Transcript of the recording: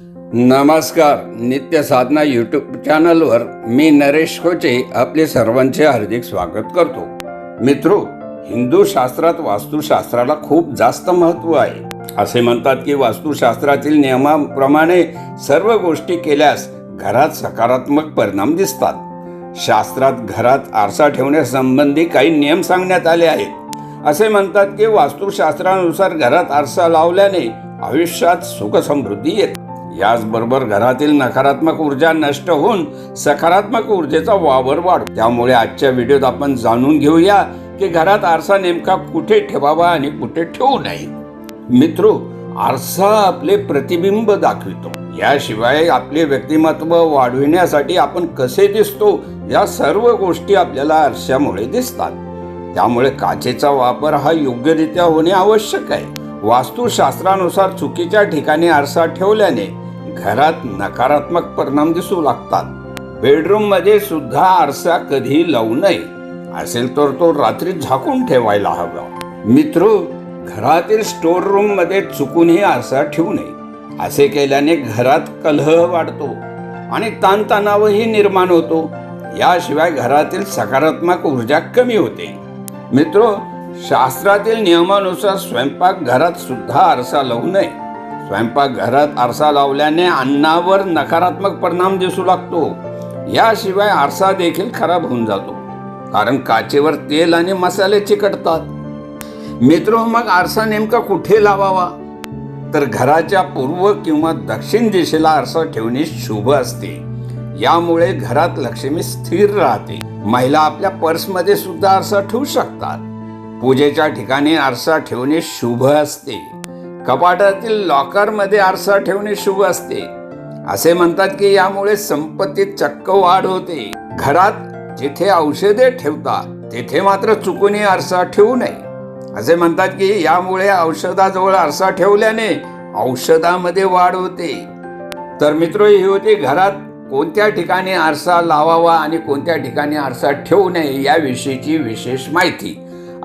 नमस्कार नित्य साधना यूट्यूब चॅनलवर मी नरेश कोचे आपले सर्वांचे हार्दिक स्वागत करतो. मित्रो हिंदू शास्त्रात वास्तुशास्त्राला खूप जास्त महत्त्व आहे. असे म्हणतात की वास्तुशास्त्रातील नियमाप्रमाणे सर्व गोष्टी केल्यास घरात सकारात्मक परिणाम दिसतात. शास्त्रात घरात आरसा ठेवण्यासंबंधी काही नियम सांगण्यात आले आहेत. असे म्हणतात की वास्तुशास्त्रानुसार घरात आरसा लावल्याने आयुष्यात सुखसमृद्धी येते. याचबरोबर घरातील नकारात्मक ऊर्जा नष्ट होऊन सकारात्मक ऊर्जेचा वावर वाढतो त्यामुळे आजच्या व्हिडिओत आपण जाणून घेऊया की घरात आरसा नेमका कुठे ठेवावा आणि कुठे ठेवू नये. मित्र आरसा आपले प्रतिबिंब दाखवितो. याशिवाय आपले व्यक्तिमत्व वाढविण्यासाठी आपण कसे दिसतो या सर्व गोष्टी आपल्याला आरशामुळे दिसतात. त्यामुळे काचेचा वापर हा योग्यरित्या होणे आवश्यक आहे. वास्तुशास्त्रानुसार चुकीच्या ठिकाणी आरसा ठेवल्याने घरात नकारात्मक परिणाम दिसू लागतात. बेडरूममध्ये सुद्धा आरसा कधी लावू नये. असेल तर तो रात्री झाकून ठेवायला हवा. मित्र घरातील स्टोर रूममध्ये चुकूनही आरसा ठेवू नये. असे केल्याने घरात कलह वाढतो आणि ताणतणावही निर्माण होतो. याशिवाय घरातील सकारात्मक ऊर्जा कमी होते. मित्र शास्त्रातील नियमानुसार स्वयंपाक घरात सुद्धा आरसा लावू नये. स्वयंपाकघरात आरसा लावल्याने अन्नावर नकारात्मक परिणाम दिसू लागतो. याशिवाय आरसा देखील खराब होऊन जातो. कारण काचेवर तेल आणि मसाले चिकटतात. मित्र मग आरसा नेमका कुठे लावावा? तर घराच्या पूर्व किंवा दक्षिण दिशेला आरसा ठेवणे शुभ असते. यामुळे घरात लक्ष्मी स्थिर राहते. महिला आपल्या पर्समध्ये सुद्धा आरसा ठेवू शकतात. पूजेच्या ठिकाणी आरसा ठेवणे शुभ असते. कपाटातील लॉकरमध्ये आरसा ठेवणे शुभ असते. असे म्हणतात की यामुळे संपत्तीत चक्क वाढ होते. घरात जिथे औषधे ठेवतात तेथे मात्र चुकूनही आरसा ठेवू नये. असे म्हणतात की यामुळे औषधाजवळ आरसा ठेवल्याने औषधामध्ये वाढ होते. तर मित्र ही होती घरात कोणत्या ठिकाणी आरसा लावावा आणि कोणत्या ठिकाणी आरसा ठेवू नये याविषयीची विशेष माहिती.